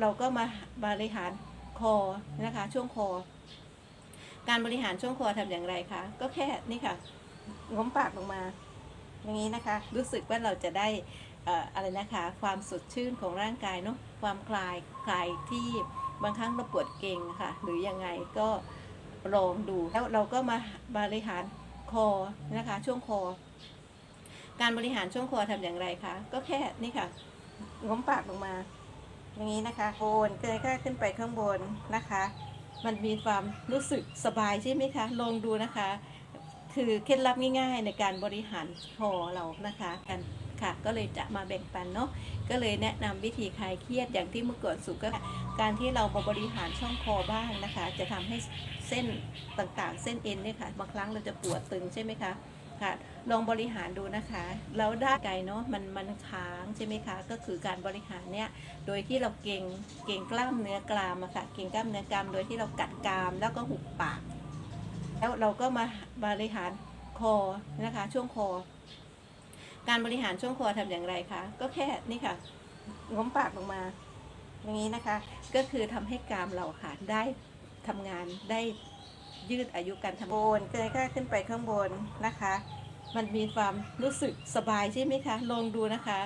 เราก็มาบริหารคอนะคะ ช่วงคอ การบริหารช่วงคอทำอย่างไรคะก็แค่นี่ค่ะง้มปากลงมา อย่างนี้นะคะ รู้สึกว่าเราจะได้เอ่อะไรนะคะ ความสดชื่นของร่างกายเนาะความคลายคลายที่บางครั้งเราปวดเก่งค่ะ หรือยังไงก็ลองดูแล้วเราก็มาบริหารคอนะคะ ช่วงคอ การบริหารช่วงคอทำอย่างไรคะก็แค่นี่ค่ะง้มปากลงมา อย่างนี้นะคะโอนเกยข้าขึ้นไปข้างบนนะคะ มันมีความรู้สึกสบายใช่ไหมคะ ลองดูนะคะ คือเคล็ดลับง่ายๆ ในการบริหารคอเรานะคะกันค่ะก็เลยจะมาแบ่งปันเนาะก็เลยแนะนำวิธีคลายเครียดอย่างที่เมื่อก่อนสุก็การที่เรามาบริหารช่องคอบ้างนะคะ จะทำให้เส้นต่างๆ เส้นเอ็นเนี่ยค่ะบางครั้งเราจะปวดตึงใช่ไหมคะค่ะ ลองบริหารดูนะคะ แล้วได้ไกลเนาะมันมันค้างใช่ไหมคะ ก็คือการบริหารเนี่ยโดยที่เราเก่งเก่งกล้ามเนื้อกรามอะค่ะเก่งกล้ามเนื้อกรามโดยที่เรากัดกรามแล้วก็หุบปาก แล้วเราก็มาบริหารคอนะคะ ช่วงคอ การบริหารช่วงคอทำอย่างไรคะก็แค่นี่ค่ะง้มปากลงมา อย่างนี้นะคะ ก็คือทำให้กรามเราค่ะได้ทำงานได้ยืดอายุการทำงานโอนเกยข้าขึ้นไปข้างบนนะคะ มันมีความรู้สึกสบายใช่ไหมคะ ลองดูนะคะ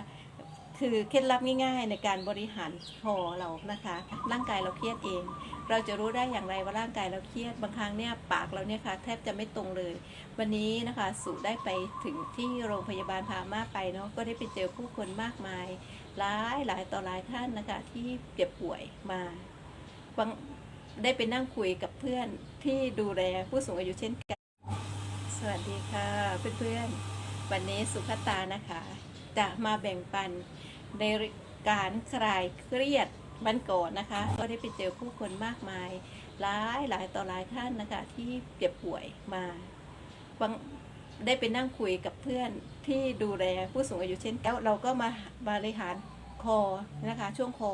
คือเคล็ดลับง่ายๆ ในการบริหารคอเรานะคะ ร่างกายเราเครียดเอง เราจะรู้ได้อย่างไรว่าร่างกายเราเครียด บางครั้งเนี่ยปากเราเนี่ยค่ะแทบจะไม่ตรงเลย วันนี้นะคะสุได้ไปถึงที่โรงพยาบาลพามาไปเนาะ ก็ได้ไปเจอผู้คนมากมาย หลายหลายต่อหลายท่านนะคะ ที่เจ็บป่วยมาบางได้ไปนั่งคุยกับเพื่อนที่ดูแลผู้สูงอายุเช่นกัน สวัสดีค่ะเพื่อนๆ วันนี้สุขตานะคะ จะมาแบ่งปันในการคลายเครียดบันก่อนนะคะ ก็ได้ไปเจอผู้คนมากมายหลายหลายต่อหลายท่านนะคะ ที่เจ็บป่วยมาบางได้ไปนั่งคุยกับเพื่อนที่ดูแลผู้สูงอายุเช่นกันแล้วเราก็มาบริหารคอนะคะ ช่วงคอ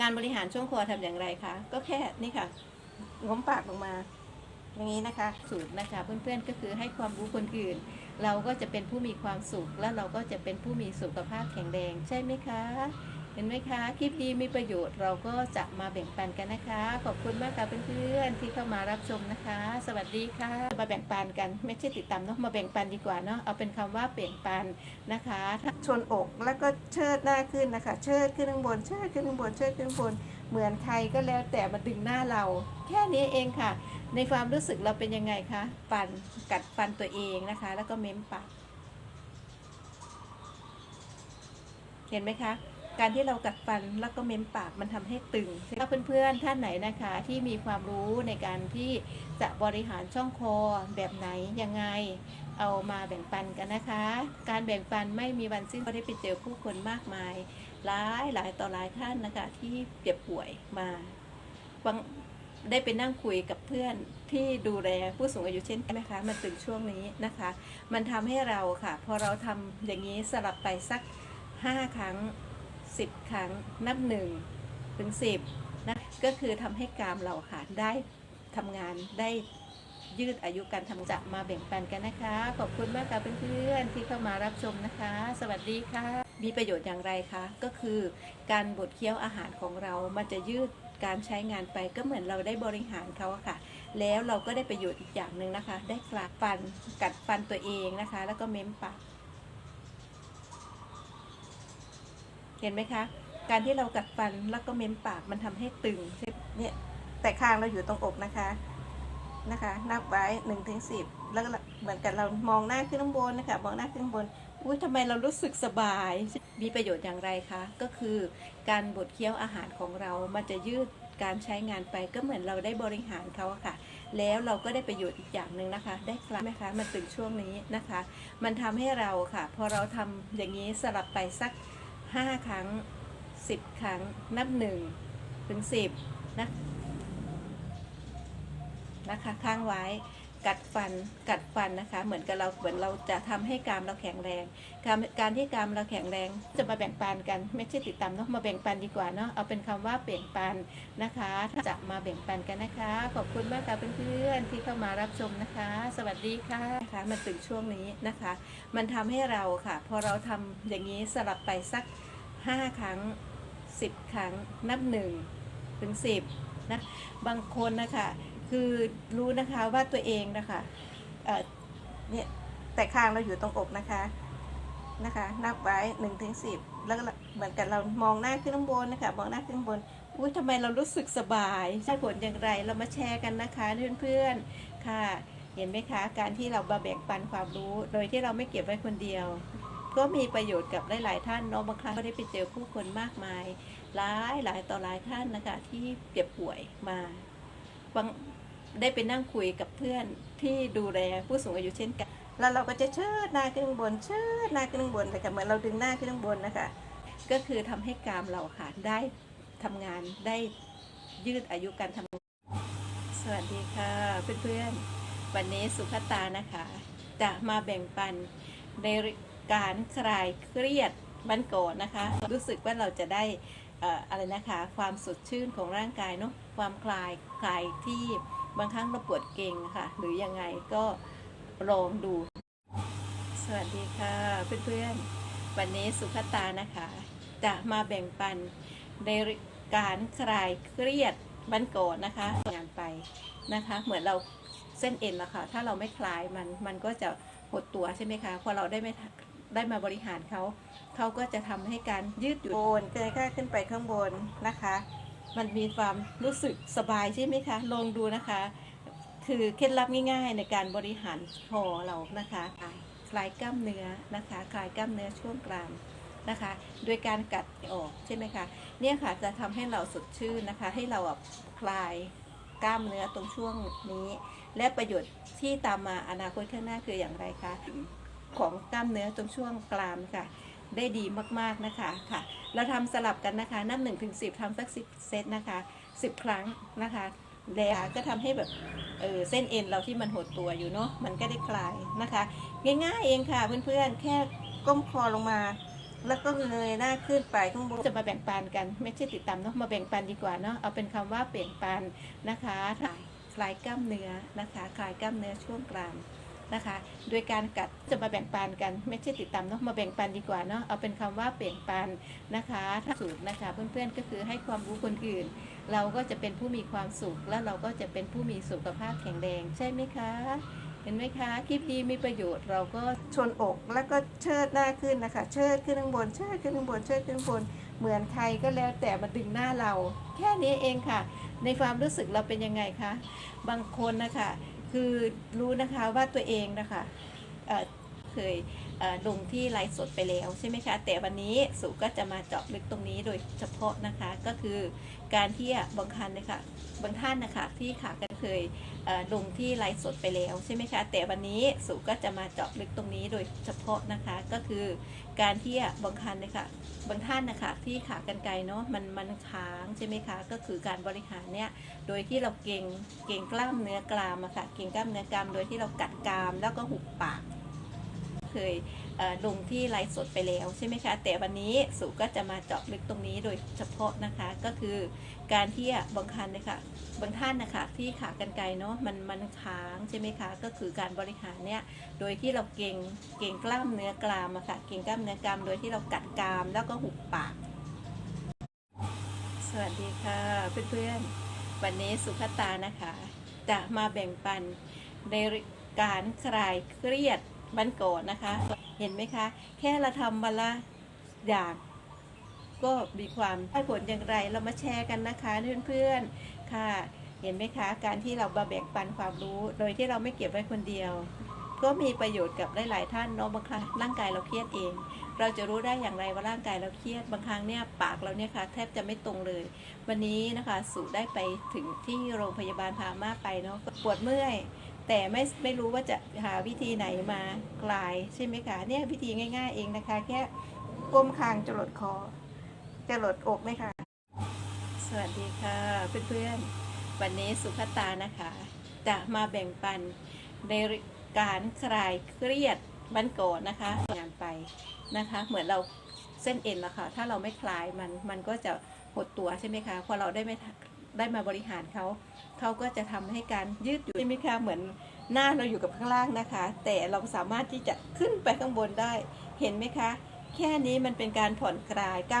การบริหารช่วงคอทำอย่างไรคะก็แค่นี่ค่ะง้มปากลงมา อย่างนี้นะคะสูตรนะคะเพื่อนๆก็คือให้ความรู้คนอื่น เราก็จะเป็นผู้มีความสุข และเราก็จะเป็นผู้มีสุขภาพแข็งแรงใช่ไหมคะ เห็นไหมคะ คลิปดีมีประโยชน์เราก็จะมาแบ่งปันกันนะคะ ขอบคุณมากค่ะเพื่อนๆที่เข้ามารับชมนะคะ สวัสดีค่ะมาแบ่งปันกันไม่ใช่ติดตามเนาะมาแบ่งปันดีกว่าเนาะเอาเป็นคำว่าเปลี่ยนปันนะคะชนอกแล้วก็เชิดหน้าขึ้นนะคะ เชิดขึ้นข้างบนเชิดขึ้นข้างบนเชิดขึ้นข้างบน เหมือนใครก็แล้วแต่มาดึงหน้าเรา แค่นี้เองค่ะ ในความรู้สึกเราเป็นยังไงคะฟันกัดฟันตัวเองนะคะ แล้วก็เม้มปากเห็นไหมคะ การที่เรากัดฟันแล้วก็เม้มปากมันทำให้ตึงถ้าเพื่อนๆท่านไหนนะคะ ที่มีความรู้ในการที่ จะบริหารช่องคอแบบไหนยังไง เอามาแบ่งปันกันนะคะ การแบ่งปันไม่มีวันสิ้นก็ได้ไปเจอผู้คนมากมาย หลายหลายต่อหลายท่านนะคะ ที่เจ็บป่วยมาบางได้ไปนั่งคุยกับเพื่อนที่ดูแลผู้สูงอายุเช่นกันไหมคะมันถึงช่วงนี้นะคะ มันทำให้เราค่ะ พอเราทำอย่างนี้สลับไปสัก 5 ครั้ง 10 ครั้งนับหนึ่งถึงสิบนะก็คือทำให้กามเราค่ะได้ ทำงานได้ยืดอายุการทำจะมาแบ่งปันกันนะคะ ขอบคุณมากค่ะเพื่อนๆที่เข้ามารับชมนะคะ สวัสดีค่ะ มีประโยชน์อย่างไรคะ ก็คือการบดเคี้ยวอาหารของเรา มันจะยืดการใช้งานไปก็เหมือนเราได้บริหารเขาค่ะ แล้วเราก็ได้ประโยชน์อีกอย่างหนึ่งนะคะ ได้กลาฟันกัดฟันตัวเองนะคะ แล้วก็เม้มปาก เห็นไหมคะ การที่เรากัดฟันแล้วก็เม้มปากมันทำให้ตึงใช่เนี่ย แต่คางเราอยู่ตรงอกนะคะนะคะ นับไว้หนึ่งถึงสิบแล้วเหมือนกับเรามองหน้าขึ้นข้างบนนะคะมองหน้าขึ้นข้างบนอุ้ยทำไมเรารู้สึกสบาย มีประโยชน์อย่างไรคะ ก็คือการบดเคี้ยวอาหารของเรา มันจะยืดการใช้งานไปก็เหมือนเราได้บริหารเขาค่ะ แล้วเราก็ได้ประโยชน์อีกอย่างหนึ่งนะคะ ได้กลาไหมคะ มันถึงช่วงนี้นะคะ มันทำให้เราค่ะ พอเราทำอย่างนี้สลับไปสัก 5 ครั้ง 10 ครั้ง นับหนึ่งถึงสิบนะ นะคะค้างไว้กัดฟันกัดฟันนะคะ เหมือนกับเราเหมือนเราจะทำให้กรามเราแข็งแรงการการที่กรามเราแข็งแรง จะมาแบ่งปันกัน ไม่ใช่ติดตามเนาะมาแบ่งปันดีกว่าเนาะเอาเป็นคำว่าเปลี่ยนปันนะคะจะมาแบ่งปันกันนะคะ ขอบคุณมากค่ะเพื่อนๆที่เข้ามารับชมนะคะ สวัสดีค่ะนะคะมันถึงช่วงนี้นะคะ มันทำให้เราค่ะ พอเราทำอย่างนี้สลับไปสัก 5 ครั้ง 10 ครั้งนับ1ถึง10นะบางคนนะคะ คือรู้นะคะว่าตัวเองนะคะเนี่ยแต่คางเราอยู่ตรงอกนะคะนะคะ นับไว้1ถึง10แล้วก็เหมือนกับเรามองหน้าขึ้นข้างบนนะคะ มองหน้าขึ้นข้างบนอุ้ยทำไมเรารู้สึกสบายใช่ผลอย่างไร เรามาแชร์กันนะคะเพื่อนๆค่ะ เห็นไหมคะ การที่เรามาแบ่งปันความรู้ โดยที่เราไม่เก็บไว้คนเดียว ก็มีประโยชน์กับหลาย ๆ ท่านเนาะบางครั้งก็ได้ไปเจอผู้คนมากมาย หลายหลายต่อหลายท่านนะคะ ที่เจ็บป่วยมาบาง ได้ไปนั่งคุยกับเพื่อนที่ดูแลผู้สูงอายุเช่นกัน แล้วเราก็จะเชิดหน้าขึ้นบน เชิดหน้าขึ้นบนเลยค่ะเหมือนเราดึงหน้าขึ้นบนนะคะ ก็คือทำให้กรามเราค่ะได้ทำงานได้ยืดอายุการทำงาน สวัสดีค่ะ เพื่อนๆ วันนี้สุภตานะคะ จะมาแบ่งปันในการคลายเครียดบันโกอนนะคะ รู้สึกว่าเราจะได้เอ่ออะไรนะคะ ความสดชื่นของร่างกายเนาะความคลายคลายที่ บางครั้งเราปวดเก่งค่ะ หรือยังไงก็ลองดู สวัสดีค่ะเพื่อนๆ วันนี้สุภตานะคะ จะมาแบ่งปันในการคลายเครียดบันโกอนนะคะงานไปนะคะ เหมือนเราเส้นเอ็นละค่ะ ถ้าเราไม่คลายมันมันก็จะหดตัวใช่ไหมคะพอเราได้ไม่ได้มาบริหารเขา เขาก็จะทำให้การยืดหยุ่นโอนเกยข้าขึ้นไปข้างบนนะคะ มันมีความรู้สึกสบายใช่ไหมคะ ลองดูนะคะ คือเคล็ดลับง่ายๆ ในการบริหารคอเรานะคะคลายกล้ามเนื้อนะคะ คลายกล้ามเนื้อช่วงกลางนะคะ โดยการกัดออกใช่ไหมคะเนี่ยค่ะจะทำให้เราสดชื่นนะคะ ให้เราคลายกล้ามเนื้อตรงช่วงนี้ และประโยชน์ที่ตามมาอนาคตข้างหน้าคืออย่างไรคะของกล้ามเนื้อตรงช่วงกรามค่ะ ได้ดีมากๆนะคะค่ะ เราทำสลับกันนะคะ นับหนึ่งถึงสิบทำสักสิบเซตนะคะสิบครั้งนะคะแล้วก็ทำให้แบบเออเส้นเอ็นเราที่มันหดตัวอยู่เนาะมันก็ได้คลายนะคะ ง่ายๆเองค่ะเพื่อนๆ แค่ก้มคอลงมา แล้วก็เงยหน้าขึ้นไปข้างบนจะมาแบ่งปันกันไม่ใช่ติดตามเนาะมาแบ่งปันดีกว่าเนาะเอาเป็นคำว่าเปลี่ยนปันนะคะคลายกล้ามเนื้อนะคะ คลายกล้ามเนื้อช่วงกลาง นะคะ โดยการกัดจะมาแบ่งปันกันไม่ใช่ติดตามเนาะมาแบ่งปันดีกว่าเนาะเอาเป็นคำว่าเปลี่ยนปันนะคะถ้าสูตรนะคะ เพื่อนๆก็คือให้ความรู้คนอื่น เราก็จะเป็นผู้มีความสุข และเราก็จะเป็นผู้มีสุขภาพแข็งแรงใช่ไหมคะเห็นไหมคะ คลิปดีมีประโยชน์เราก็ชนอกแล้วก็เชิดหน้าขึ้นนะคะ เชิดขึ้นข้างบน เชิดขึ้นข้างบน เชิดขึ้นข้างบน เหมือนใครก็แล้วแต่มาดึงหน้าเรา แค่นี้เองค่ะ ในความรู้สึกเราเป็นยังไงคะ บางคนนะคะ คือรู้นะคะว่าตัวเองนะคะเเคยเลงที่ไลฟ์สดไปแล้วใช่ไหมคะ แต่วันนี้สุก็จะมาเจาะลึกตรงนี้โดยเฉพาะนะคะ ก็คือการที่บางท่านนะคะบางท่านนะคะที่ค่ะก็ เคยเอ่อลงที่ไลฟ์สดไปแล้วใช่ไหมคะ แต่วันนี้สุก็จะมาเจาะลึกตรงนี้โดยเฉพาะนะคะก็คือการที่บางคันนะคะบางท่านนะคะที่ขากรรไกรเนาะมันมันค้างใช่ไหมคะก็คือการบริหารเนี่ยโดยที่เราเก่งเก่งกล้ามเนื้อกรามอะค่ะเก่งกล้ามเนื้อกรามโดยที่เรากัดกรามแล้วก็หุบปาก เคยลงที่ไลฟ์สดไปแล้วใช่ไหมคะ แต่วันนี้สุก็จะมาเจาะลึกตรงนี้โดยเฉพาะนะคะก็คือการที่บางคันนะคะบางท่านนะคะที่ขากรรไกรเนาะมันมันค้างใช่ไหมคะก็คือการบริหารเนี่ยโดยที่เราเก่งเก่งกล้ามเนื้อกรามอะค่ะเก่งกล้ามเนื้อกรามโดยที่เรากัดกรามแล้วก็หุบปาก สวัสดีค่ะเพื่อนๆวันนี้สุภตานะคะ จะมาแบ่งปันในการคลายเครียด บันโกอนนะคะ เห็นไหมคะ แค่เราทำวันละอย่างก็มีความได้ผลอย่างไรเรามาแชร์กันนะคะเพื่อนๆค่ะ เห็นไหมคะ การที่เรามาแบ่งปันความรู้ โดยที่เราไม่เก็บไว้คนเดียว ก็มีประโยชน์กับหลายๆท่านเนาะบางครั้งร่างกายเราเครียดเอง เราจะรู้ได้อย่างไรว่าร่างกายเราเครียดบางครั้งเนี่ยปากเราเนี่ยค่ะแทบจะไม่ตรงเลย วันนี้นะคะสุได้ไปถึงที่โรงพยาบาลพามาไปเนาะปวดเมื่อย แต่ไม่ไม่รู้ว่าจะหาวิธีไหนมาคลายใช่ไหมคะเนี่ยวิธีง่าย ๆ เองนะคะ แค่ก้มคางจรดคอจะหลดอกไหมคะสวัสดีค่ะเพื่อนๆวันนี้สุภตานะคะ จะมาแบ่งปันในการคลายเครียดบันโกอนนะคะงานไปนะคะ เหมือนเราเส้นเอ็นละค่ะถ้าเราไม่คลายมันมันก็จะหดตัวใช่ไหมคะพอเราได้ไม่ ได้มาบริหารเขาเขาก็จะทำให้การยืดหยุ่นใช่ไหมคะเหมือนหน้าเราอยู่กับข้างล่างนะคะ แต่เราสามารถที่จะขึ้นไปข้างบนได้เห็นไหมคะ แค่นี้มันเป็นการผ่อนคลายกล้าม